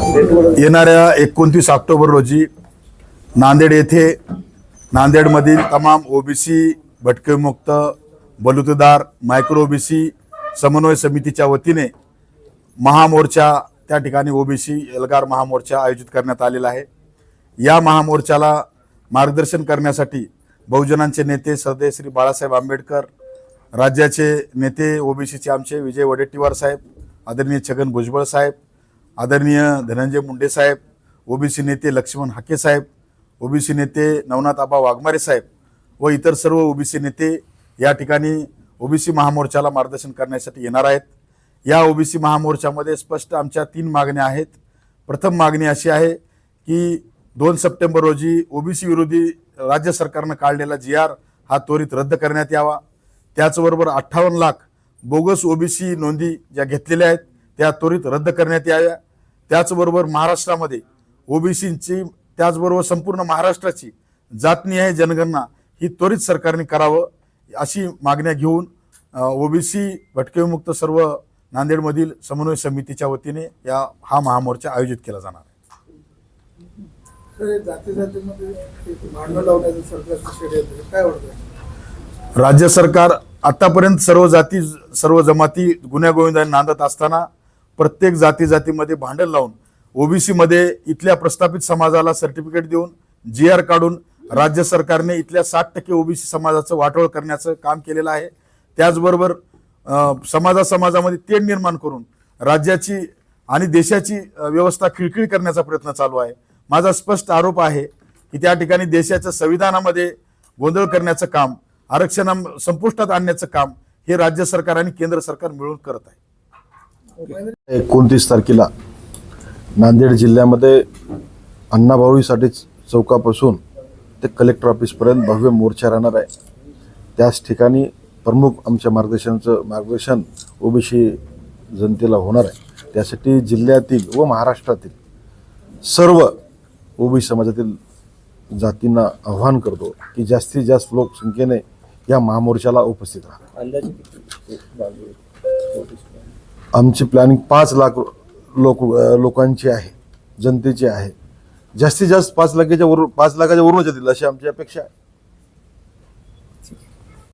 येणाऱ्या एकोणतीस ऑक्टोबर रोजी नांदेड येथे नांदेडमधील तमाम ओबीसी भटकेमुक्त बलुतेदार मायक्रो ओबीसी समन्वय समितीच्या वतीने महामोर्चा त्या ठिकाणी ओबीसी एल्गार महामोर्चा आयोजित करण्यात आलेला आहे. या महामोर्चाला मार्गदर्शन करण्यासाठी बहुजनांचे नेते सरदेव श्री बाळासाहेब आंबेडकर राज्याचे नेते ओबीसीचे आमचे विजय वडेट्टीवार साहेब आदरणीय छगन भुजबळ साहेब आदरणीय धनंजय मुंडे साहेब ओबीसी नेते लक्ष्मण हाके साहेब ओबीसी नेते नवनाथ आबा वाघमारे साहेब व इतर सर्व ओबीसी नेते या ठिकाणी ओबीसी महामोर्चाला मार्गदर्शन करण्यासाठी येणार आहेत. या ओबीसी महामोर्चामध्ये स्पष्ट आमच्या तीन मागण्या आहेत. प्रथम मागणी अशी आहे की दोन सप्टेंबर रोजी ओबीसी विरोधी राज्य सरकारनं काढलेला जी आर हा त्वरित रद्द करण्यात यावा. त्याचबरोबर अठ्ठावन्न लाख बोगस ओबीसी नोंदी ज्या घेतलेल्या आहेत त्या त्वरित रद्द करण्यात याव्या. त्याचबरोबर महाराष्ट्रामध्ये ओबीसींची त्याचबरोबर संपूर्ण महाराष्ट्राची जातनिहाय जनगणना ही त्वरित सरकारने करावं अशी मागण्या घेऊन ओबीसी भटकेविमुक्त सर्व नांदेडमधील समन्वय समितीच्या वतीने या हा महामोर्चा आयोजित केला जाणार आहे आहे. राज्य सरकार आतापर्यंत सर्व जाती सर्व जमाती गुन्ह्या गोविंदाने नांदत असताना प्रत्येक जाती जातीमध्ये भांडण लावून ओबीसीमध्ये इथल्या प्रस्थापित समाजाला सर्टिफिकेट देऊन जी आर काढून राज्य सरकारने इथल्या साठ टक्के ओबीसी समाजाचं वाटोळ करण्याचं काम केलेलं आहे. त्याचबरोबर समाजा समाजामध्ये तेढ निर्माण करून राज्याची आणि देशाची व्यवस्था खिळखिळी करण्याचा प्रयत्न चालू आहे. माझा स्पष्ट आरोप आहे की त्या ठिकाणी देशाच्या संविधानामध्ये गोंधळ करण्याचं काम आरक्षणा संपुष्टात आणण्याचं काम हे राज्य सरकार आणि केंद्र सरकार मिळून करत आहे. एकोणतीस तारखेला नांदेड जिल्ह्यामध्ये अण्णाभाऊसाठी चौकापासून ते कलेक्टर ऑफिसपर्यंत भव्य मोर्चा राहणार आहे. त्याच ठिकाणी प्रमुख आमच्या मार्गदर्शनाचं मार्गदर्शन ओबीसी जनतेला होणार आहे. त्यासाठी जिल्ह्यातील व महाराष्ट्रातील सर्व ओबीसी समाजातील जातींना आव्हान करतो की जास्तीत जास्त लोकसंख्येने या महामोर्चाला उपस्थित राहा आमची प्लॅनिंग पाच लाख लोक लोकांची आहे जनतेची आहे. जास्तीत जास्त पाच लाखाच्या वरून पाच लाखाच्या वरूनच येतील अशी आमची अपेक्षा आहे.